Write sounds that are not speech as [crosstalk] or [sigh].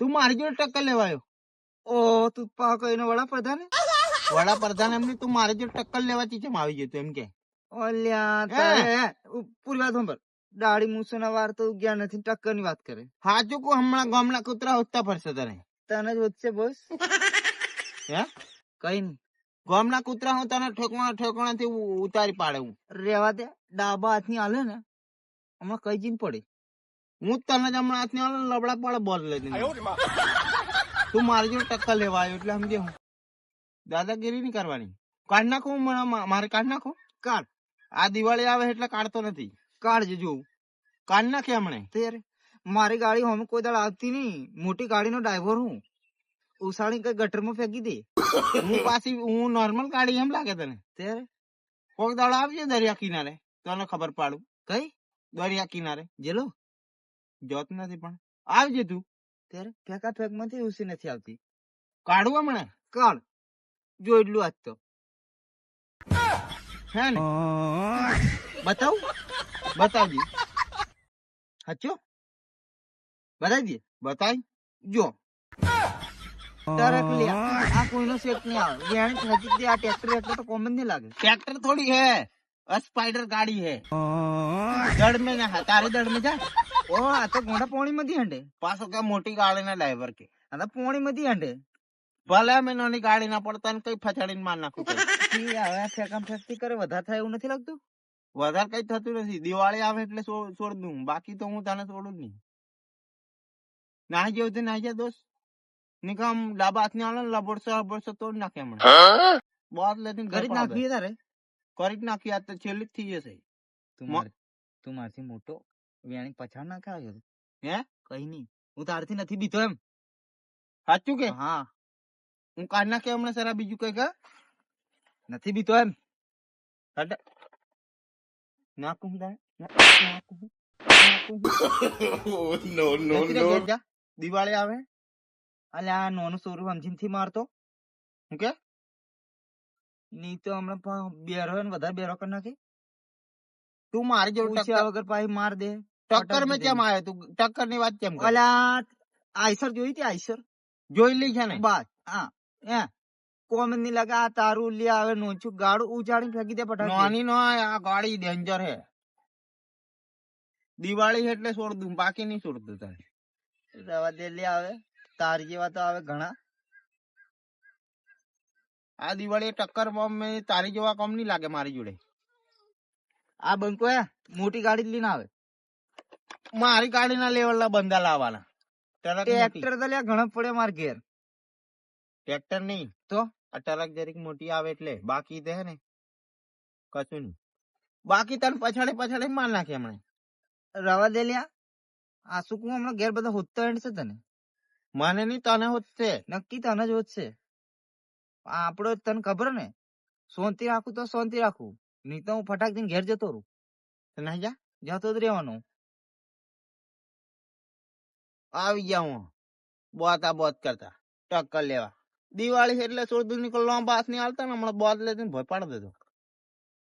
તું મારી જોડે ટક્કર લેવાયો ઓ તું પાકો એનો વડાપ્રધાન વડાપ્રધાન એમ નહીં તું મારી જોડે ટક્કર લેવાથી ચમ આવી જતો એમ કે. ઓલ્યા? તારે પૂરી વાત સાંભળ. વાર તો ગયા નથી ટક્કરની વાત કરે. હાચું કો હમણાં ગામના કૂતરા હોતા ફરશે તને. તને જ વધશે બોસ. હે? કઈ નઈ ગામના કૂતરા હું તને ઠેકવાના ઠેકવાના થી ઉતારી પાડે. હું રેવા દે ડાબા હાથની હાલે ને હમણાં કઈ જીન પડી? હું તને જ હમણાં આલે ને લબડા પડે બોલ લઈ તું મારી જોડે ટક્કર લેવા આવ્યો એટલે સમજે હું. દાદાગીરી નહીં કરવાની. કાઢ નાખો હું મારે કાઢ નાખો? કાઢ. આ દિવાળી આવે એટલે કાઢતો નથી. કાઢ જોઉં કાઢ નાખે હમણે. ત્યારે મારી ગાડી હમ કોઈ દાડ આવતી નહીં. મોટી ગાડીનો ડ્રાઈવર હું. ઉસાડી કઈ ગટરમાં ફેંકી દે. હું પાછી હું નોર્મલ ગાડી એમ લાગે તને. ત્યારે કોક દાડો આવજે દરિયા કિનારે. તને ખબર પાડું. કઈ? દરિયા કિનારે. જેલો. જોત નથી પણ. આવજે તું. ત્યારે ફેંકા ફેંકમાંથી ઉસી નથી આવતી. કાઢવા મને કાઢ જો એટલું આજ તો. હે ને? બતાવ. બતાવજી. હાચો? બતાવજી. બતાય. જો. આ કોઈનો શેક નહીં આવે. જેણે હજી આ ટ્રેક્ટર એટલે તો કોમન નહીં લાગે. ટ્રેક્ટર થોડી હે. स्पाइडर गाड़ी है। हाँ। दड़ में जा तारे दड़ में जा। ओ तो घोड़ा पौड़ी में हंडे। पास होकर मोटी गाड़ी ना ड्राइवर के। अंदर तो पौड़ी में हंडे। भले मैं नौनी गाड़ी ना पड़ता न कहीं फचड़ी मारना कुछ। क्या है क्या कम फैक्ट्री करे वधा था उन्हें थी लगतू? वधा कहीं था तू ना सी दिवाली आवे इतने सो दूँ। बाकी तो हूँ ताना सोड़ नहीं ना ही? जो दिन आया तोड़ ना हाँ? बहुत કરી જ નાખી આ તો છેલ્લી જ થઈ જશે. તું મો- માર તું મારથી મોટો વેણી પછાડ ના ખાયો હે? કઈ નહીં. હું તારથી નથી બીતો એમ. સાચું કે? હા. હું કાઢ નાખે હમણાં સરા બીજું કઈ કા નથી બીતો એમ. હટ નાખું હું તારે? ના- નાખું હું. નાખું હું. [coughs] no, no, જતી રહે ઘેર જા. દિવાળી આવે. અલે આ નોનું સોરું સમજીને થી મારતો. હું કે? ની તો હમણાં પા- બેરો ને વધારે બેરો કરી નાખી. તું મારી પૂછ્યા ટક્કર વગર પાછી માર દે ટક્કર મેં કેમ આવ્યો તું? ટક્કરની વાત કેમ? અલ્યા આઈસર જોઈ હતી આઈસર? જોઈ લી છે ને? બસ હા હે. કોમની લાગે આ તારું લે આવે નોચું ગાડું ઉજાડી ફેંકી દે પટાકી નાની નો આ ગાડી ડેન્જર હે. દિવાળી એટલે છોડ દઉં બાકી નહીં છોડતું તારે. રવા દે લે આવે. તાર જેવા તો આવે ઘણા. આ દિવાળી ટક્કર બોમ્બ તારી જેવા કોમ નહીં લાગે મારી જોડે. આ બંકો મોટી ગાડી લઈને આવે. મારી ગાડી ના લેવલ ના બંદા લાવવાના. ટ્રેક્ટર તો લે ઘણા પડે માર ઘેર. ટ્રેક્ટર નહીં. તો? આ ટ્રક જરીક મોટી આવે એટલે. બાકી દે ને. કશું નહીં. બાકી તને પછાડે પછાડે માર નાખે હમણાં. રવા દે લ્યા. આ શું કહું હમણાં ઘેર બધા હોતતા છે તને? મને નહીં તને હોતશે. નક્કી તને જ હોત છે આપડો તને ખબર ને? શાંતિ રાખું તો શાંતિ રાખું. નહીં તો હું ફટાક દઈને ઘેર જતો રહું. તો નહીં જા? જતો જ રહેવાનું. આવી ગયા હું. બોતા બોત કરતા. ટક્કર લેવા. દિવાળી એટલે સોળ દૂર નીકળવા બાસ નહીં હાલતા ને હમણાં બોત લેતી ભોય પાડી દેતો